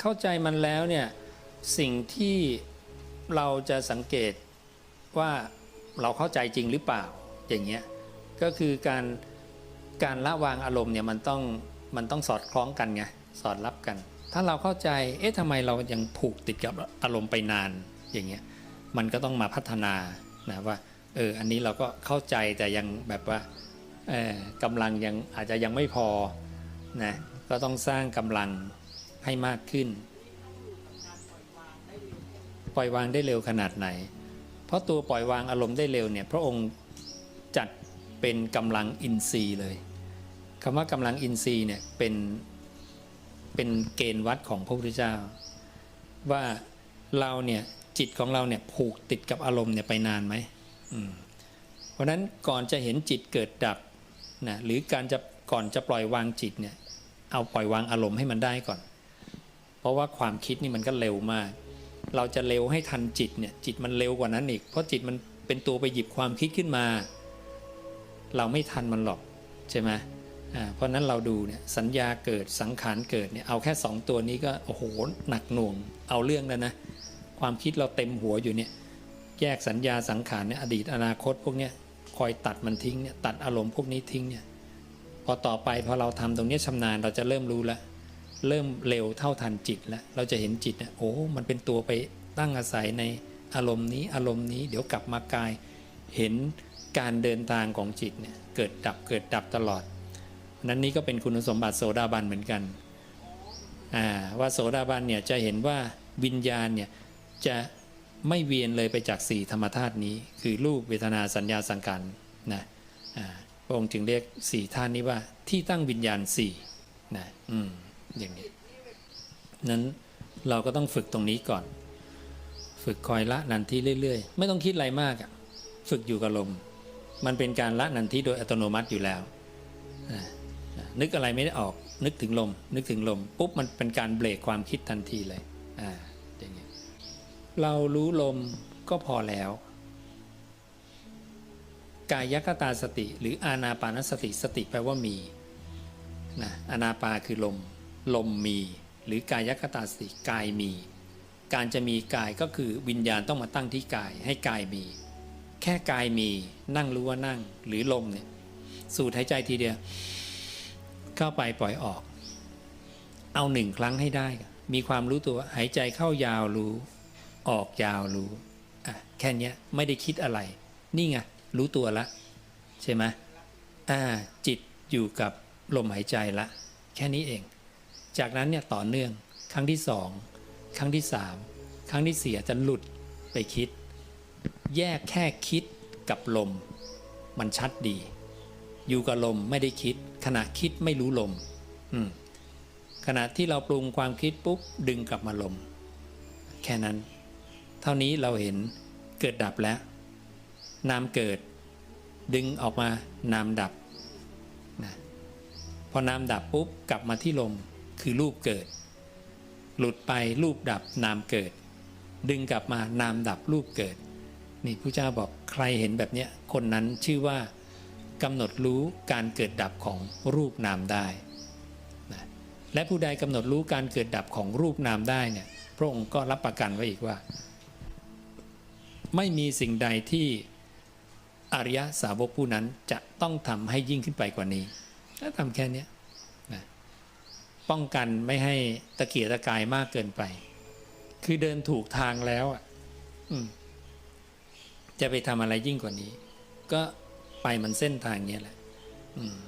เข้าใจมันแล้วเนี่ยสิ่งที่เราจะสังเกตว่าเราเข้าใจจริงหรือเปล่าอย่างเงี้ยก็คือการการละวางอารมณ์เนี่ยมันต้องมันต้องสอดคล้องกันไงสอดรับกัน ถ้าเราเข้าใจเอ๊ะทำไมเรายังผูกติดกับอารมณ์ไปนานอย่างเงี้ยมันก็ต้องมาพัฒนานะว่าเอออันนี้เราก็เข้าใจแต่ยังแบบว่าเออกำลังยังอาจจะยังไม่พอนะก็ต้องสร้างกำลัง ให้มากขึ้น ปล่อยวางได้เร็วขนาดไหน เพราะตัวปล่อยวางอารมณ์ได้เร็วเนี่ยพระองค์จัดเป็นกำลังอินทรีย์เลยคำว่ากำลังอินทรีย์เนี่ยเป็นเป็นเกณฑ์วัดของพระพุทธเจ้า ว่าเราเนี่ยจิตของเราเนี่ยผูกติดกับอารมณ์เนี่ยไปนานไหมมเพราะฉะนั้นก่อนจะเห็นจิตเกิดดับนะหรือการจะก่อนจะปล่อยวางจิตเนี่ยเอาปล่อยวางอารมณ์ให้มันได้ก่อน เพราะว่าความคิดนี่มันก็เร็วมาก เราจะเร็วให้ทันจิตเนี่ยจิตมันเร็วกว่านั้นอีก เพราะจิตมันเป็นตัวไปหยิบความคิดขึ้นมา เราไม่ทันมันหรอกใช่ไหมอ่าเพราะนั้นเราดูเนี่ยสัญญาเกิดสังขารเกิดเนี่ยเอาแค่ 2 ตัวนี้ก็โอ้โหหนักหน่วงเอาเรื่องแล้วนะ ความคิดเราเต็มหัวอยู่เนี่ยแยกสัญญาสังขารเนี่ยอดีตอนาคตพวกเนี้ยคอยตัดมันทิ้งเนี่ยตัดอารมณ์พวกนี้ทิ้งเนี่ยพอต่อไปพอเราทำตรงเนี้ยชำนาญเราจะเริ่มรู้แล้ว เริ่มเร็วเท่าทันจิตแล้วเราจะเห็นจิตเนี่ยโอ้มันเป็นตัวไปตั้งอาศัยในอารมณ์นี้อารมณ์นี้เดี๋ยวกลับมากายเห็นการเดินทางของจิตเนี่ยเกิดดับเกิดดับตลอดนั้นนี้ก็เป็นคุณสมบัติโสดาบันเหมือนกันอ่าว่าโสดาบันเนี่ยจะเห็นว่าวิญญาณเนี่ยจะไม่เวียนเลยไปจากสี่ธรรมธาตุนี้ คือรูปเวทนาสัญญาสังขารนะอ่าพระองค์จึงเรียกสี่ธาตุนี้ว่าที่ตั้งวิญญาณสี่นะอืม อย่างนี้นั้นเราก็ต้องฝึกตรงนี้ก่อน ฝึกคอยละนันทีเรื่อยๆ ไม่ต้องคิดอะไรมากอะฝึกอยู่กับลม มันเป็นการละนันทีโดยอัตโนมัติอยู่แล้วนึกอะไรไม่ได้ออก นึกถึงลม นึกถึงลมปุ๊บมันเป็นการเบรกความคิดทันทีเลยอ่าอย่างนี้เรารู้ลมก็พอแล้ว กายคตาสติ หรืออานาปานสติสติแปลว่ามีนะอนาปาคือลม ลมมี หรือกายคตาสติกายมี การจะมีกายก็คือวิญญาณต้องมาตั้งที่กายให้กายมี แค่กายมีนั่งรู้ว่านั่งหรือลมเนี่ยสูดหายใจทีเดียว เข้าไปปล่อยออก เอาหนึ่งครั้งให้ได้ มีความรู้ตัวหายใจเข้ายาวรู้ ออกยาวรู้อะแค่นี้ไม่ได้คิดอะไร นี่ไงรู้ตัวละ ใช่ไหมอ่าจิตอยู่กับลมหายใจละ แค่นี้เอง จากนั้นเนี่ยต่อเนื่องครั้งที่สองครั้งที่สามครั้งที่สี่อาจจะหลุดไปคิด แยกแค่คิดกับลม มันชัดดี อยู่กับลมไม่ได้คิด ขณะคิดไม่รู้ลมมขณะที่เราปรุงความคิดปุ๊บดึงกลับมาลม แค่นั้น เท่านี้เราเห็นเกิดดับแล้ว นามเกิด ดึงออกมานามดับนะพอนามดับปุ๊บกลับมาที่ลม คือรูปเกิด หลุดไปรูปดับนามเกิด ดึงกลับมานามดับรูปเกิด นี่พระเจ้าบอกใครเห็นแบบเนี้ยคนนั้นชื่อว่ากำหนดรู้การเกิดดับของรูปนามได้นะและผู้ใดกำหนดรู้การเกิดดับของรูปนามได้เนี่ยพระองค์ก็รับประกันไว้อีกว่า ไม่มีสิ่งใดที่อริยสาวกผู้นั้นจะต้องทำให้ยิ่งขึ้นไปกว่านี้ถ้าทำแค่เนี้ย ป้องกันไม่ให้ตะเกียกตะกายมากเกินไป คือเดินถูกทางแล้วอะจะไปทำอะไรยิ่งกว่านี้ ก็ไปมันเส้นทางนี้แหละ อืม